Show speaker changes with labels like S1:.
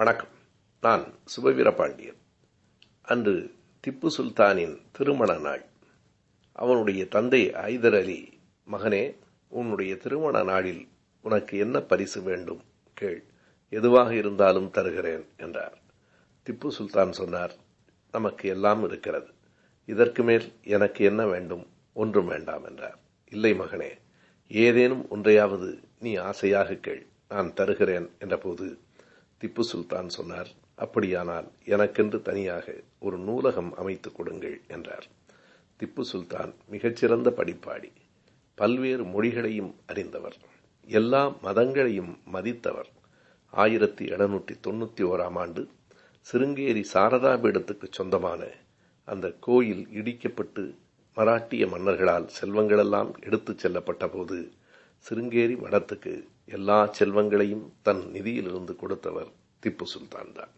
S1: வணக்கம். நான் சுபவீரபாண்டியன். அன்று திப்பு சுல்தானின் திருமண நாள். அவனுடைய தந்தை ஐதர் அலி மகனே உன்னுடைய திருமண நாளில் உனக்கு என்ன பரிசு வேண்டும்? கேள். எதுவாக இருந்தாலும் தருகிறேன் என்றார். திப்பு சுல்தான் சொன்னார் நமக்கு எல்லாம் இருக்கிறது. இதற்கு மேல் எனக்கு என்ன வேண்டும்? ஒன்றும் வேண்டாம் என்றார். இல்லை மகனே ஏதேனும் ஒன்றையாவது நீ ஆசையாக கேள். நான் தருகிறேன் என்றபோது திப்பு சுல்தான் சொன்னார் அப்படியானால் எனக்கென்று தனியாக ஒரு நூலகம் அமைத்துக் கொடுங்கள் என்றார். திப்பு சுல்தான் மிகச்சிறந்த படிப்பாடி பல்வேறு மொழிகளையும் அறிந்தவர் எல்லா மதங்களையும் மதித்தவர். ஆயிரத்தி எழுநூற்றி தொண்ணூற்றி ஓராம் ஆண்டு சிருங்கேரி சாரதா பீடத்துக்கு சொந்தமான அந்த கோயில் இடிக்கப்பட்டு மராட்டிய மன்னர்களால் செல்வங்களெல்லாம் எடுத்துச் செல்லப்பட்ட போது சிருங்கேரி மடத்துக்கு எல்லா செல்வங்களையும் தன் நிதியிலிருந்து கொடுத்தவர் திப்பு சுல்தான் தான்.